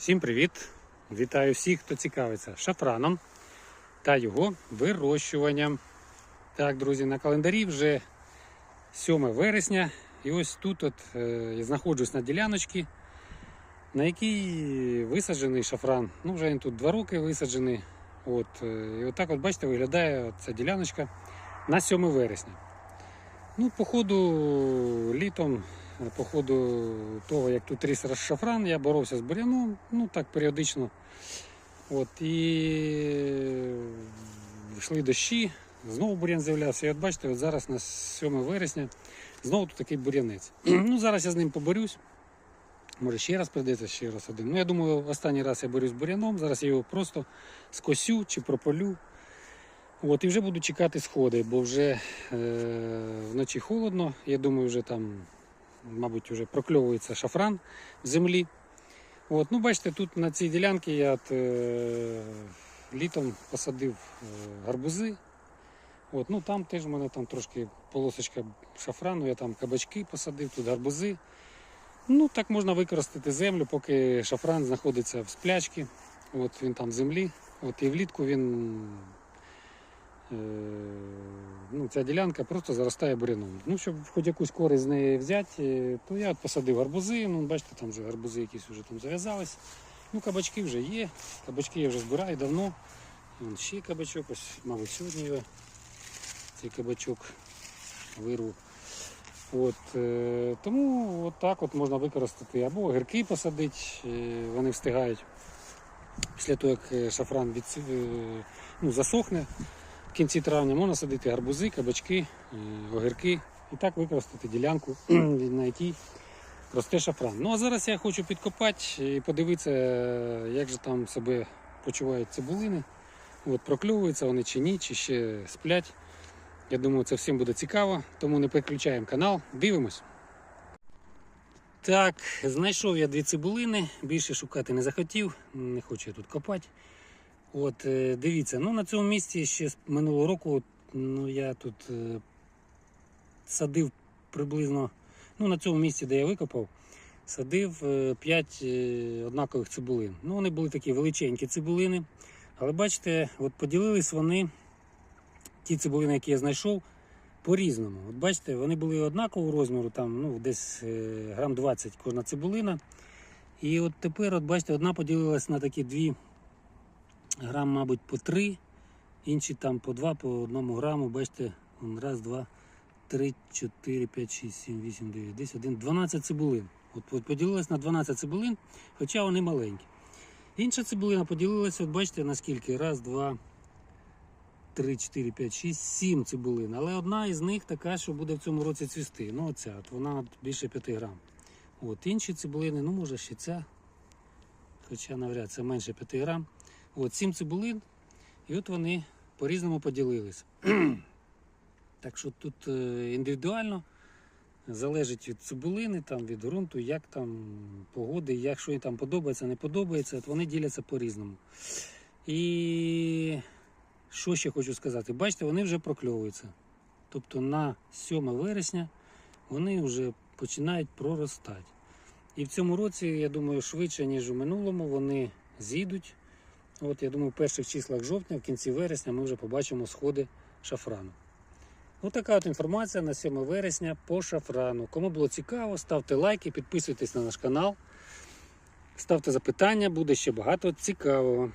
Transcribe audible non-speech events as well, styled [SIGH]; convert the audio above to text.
Всім привіт! Вітаю всіх, хто цікавиться шафраном та його вирощуванням. Так, друзі, на календарі вже 7 вересня. І ось тут от, е, я знаходжусь на діляночці, на якій висаджений шафран. Ну, вже він тут 2 роки висаджений. От, е, і отак, от, бачите, виглядає ця діляночка на 7 вересня. Ну, по ходу літом по ходу того, як тут ріс шафран, я боровся з буряном, ну так періодично. От, І йшли дощі, знову бурян з'являвся. І от бачите, от зараз на 7 вересня знову тут такий бурянець. [CLEARS THROAT] ну, Зараз я з ним поборюсь. Може ще раз прийдеться, ще раз один. Ну, я думаю, останній раз я борюсь з буряном, зараз я його просто скосю чи прополю. От, і вже буду чекати сходи, бо вже е, вночі холодно. Я думаю, вже там мабуть, вже прокльовується шафран в землі. От, ну, Бачите, тут на цій ділянці я от, е, літом посадив е, гарбузи. От, ну, Там теж в мене там трошки полосочка шафрану, я там кабачки посадив, тут гарбузи. Ну, Так можна використати землю, поки шафран знаходиться в сплячці. От Він там в землі. От, І влітку він ну, ця ділянка просто заростає буряном. Ну, щоб хоч якусь користь з неї взяти, е, то я посадив гарбузи. Ну, бачите, там вже гарбузи якісь вже там зав'язались. Ну, кабачки вже є. Кабачки я вже збираю давно. Вон ще кабачок, ось, мабуть, сьогодні я цей кабачок вирву. От, е, тому от так от можна використати або огірки посадити, е, вони встигають після того, як е, шафран від, е, ну, засохне. В кінці травня можна садити гарбузи, кабачки, е, огірки і так використати ділянку, [CLEARS THROAT] на якій росте шафран. Ну а зараз я хочу підкопати і подивитися, як же там себе почувають цибулини. От, Прокльовуються вони чи ні, чи ще сплять. Я думаю, це всім буде цікаво, тому не переключаємо канал, дивимось. Так, знайшов я дві цибулини, більше шукати не захотів, не хочу я тут копати. От, е, дивіться, ну на цьому місці ще з минулого року ну, я тут е, садив приблизно, ну на цьому місці, де я викопав, садив 5 е, однакових цибулин. Ну, вони були такі величенькі цибулини. Але бачите, от поділились вони, ті цибулини, які я знайшов, по-різному. От бачите, вони були однакового розміру, там ну, десь грам 20 кожна цибулина. І от тепер, от бачите, одна поділилась на такі дві грам, мабуть, по 3, інші там по 2, по 1 граму. Бачите, раз, два, три, 4, 5, 6, 7, 8, 9, 10, 1, 12 цибулин. От, от поділилась на 12 цибулин, хоча вони маленькі. Інша цибулина поділилася, от бачите, наскільки? Раз, два, 3, 4, 5, 6, 7 цибулин. Але одна із них така, що буде в цьому році цвісти. Ну, оця, от вона більше 5 грам. От, інші цибулини, ну може ще ця, хоча навряд це менше 5 грам. От 7 цибулин, і от вони по-різному поділились. [CLEARS THROAT] так що тут е, індивідуально залежить від цибулини, там, від ґрунту, як там погоди, як що їм там подобається, не подобається, от вони діляться по-різному. І що ще хочу сказати? Бачите, вони вже прокльовуються. Тобто на 7 вересня вони вже починають проростати. І в цьому році, я думаю, швидше, ніж у минулому, вони зійдуть. От, я думаю, в перших числах жовтня, в кінці вересня ми вже побачимо сходи шафрану. Ось така от інформація на 7 вересня по шафрану. Кому було цікаво, ставте лайки, підписуйтесь на наш канал, ставте запитання, буде ще багато цікавого.